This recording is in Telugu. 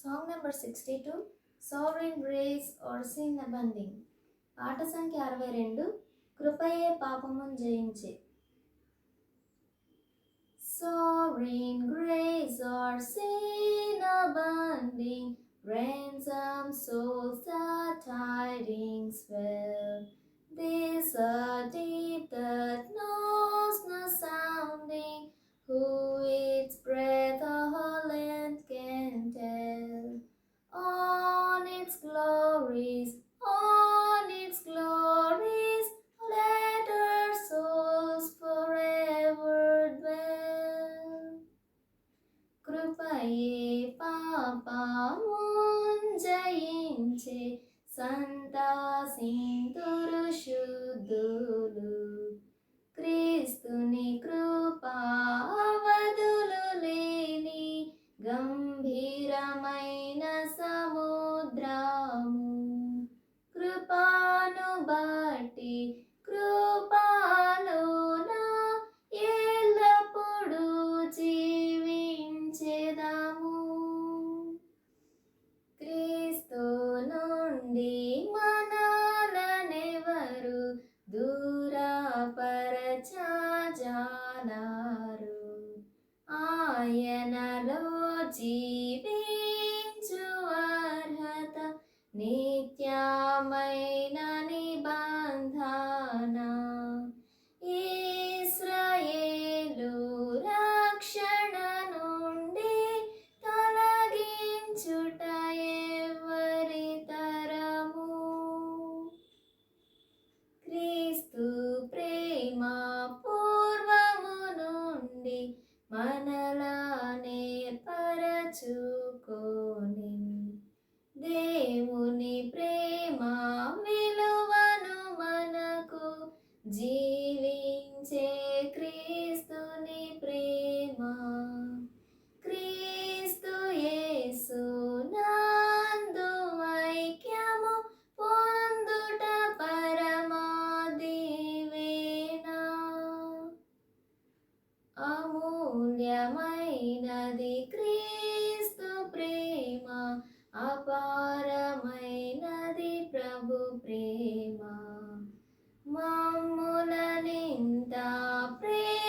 Song number sixty two sovereign grace o'er sin abounding పాట సంఖ్య అరవై రెండు కృపయే పాపమును జయించే Sovereign grace or sin abounding, ransom souls the tidings well. This a deep that knows no sounding, who its breath పాపమున్ జయించే సంతాసింతురు శుద్ధులు. క్రీస్తుని కృపా దూరపరచాజానారు ఆయనలో జీవించు జీవించే క్రీస్తుని ప్రేమ. క్రీస్తు యేసు నందు ఐక్యము పొందుట పరమాదివేనా అమూల్యమైనది క్రీస్తు ప్రేమ అపారమైనది ప్రభు ప్రేమ. మమ్ముల నింత ప్రే